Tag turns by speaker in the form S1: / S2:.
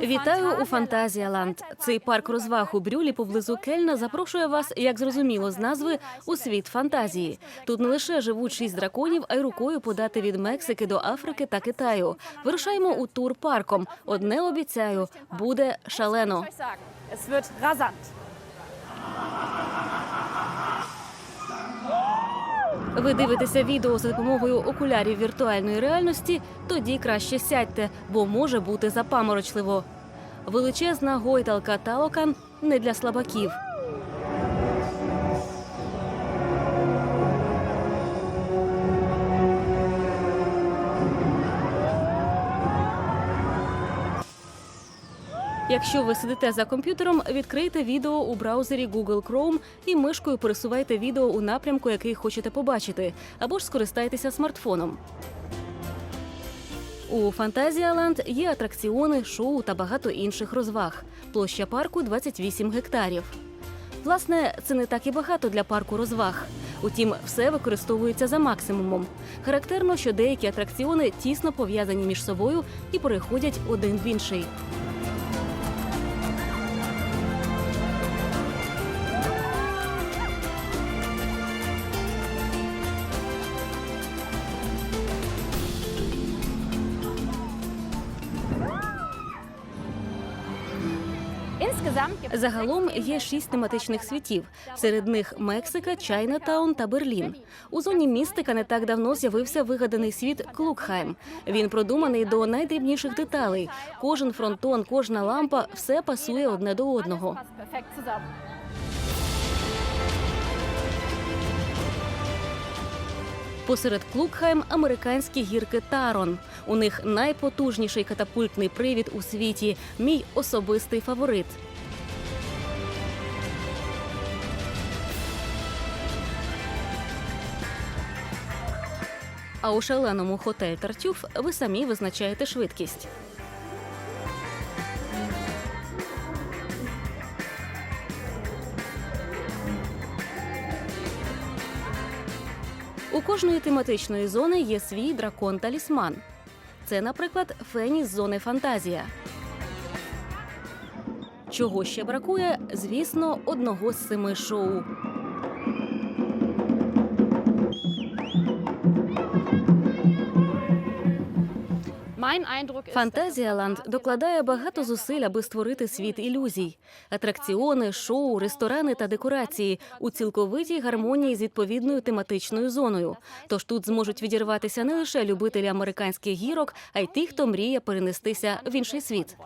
S1: Вітаю у Фантазіаланд. Цей парк розваг у Брюлі поблизу Кельна запрошує вас, як зрозуміло з назви, у світ фантазії. Тут не лише живуть шість драконів, а й рукою подати від Мексики до Африки та Китаю. Вирушаємо у тур парком. Одне обіцяю, буде шалено. Ви дивитеся відео за допомогою окулярів віртуальної реальності, тоді краще сядьте, бо може бути запаморочливо. Величезна гойдалка Таокан не для слабаків. Якщо ви сидите за комп'ютером, відкрийте відео у браузері Google Chrome і мишкою пересувайте відео у напрямку, який хочете побачити, або ж скористайтеся смартфоном. У Фантазіаланд є атракціони, шоу та багато інших розваг. Площа парку 28 гектарів. Власне, це не так і багато для парку розваг. Утім, все використовується за максимумом. Характерно, що деякі атракціони тісно пов'язані між собою і переходять один в інший. Загалом є шість тематичних світів. Серед них Мексика, Чайнатаун та Берлін. У зоні містика не так давно з'явився вигаданий світ Клукхайм. Він продуманий до найдрібніших деталей. Кожен фронтон, кожна лампа все пасує одне до одного. Посеред Клукхайм американські гірки Тарон. У них найпотужніший катапультний привід у світі. Мій особистий фаворит. А у шаленому хотель Тартюф ви самі визначаєте швидкість. У кожної тематичної зони є свій дракон-талісман. Це, наприклад, фені з зони Фантазія. Чого ще бракує? Звісно, одного з семи шоу. Фантазіаланд докладає багато зусиль, аби створити світ ілюзій. Атракціони, шоу, ресторани та декорації у цілковитій гармонії з відповідною тематичною зоною. Тож тут зможуть відірватися не лише любителі американських гірок, а й ті, хто мріє перенестися в інший світ.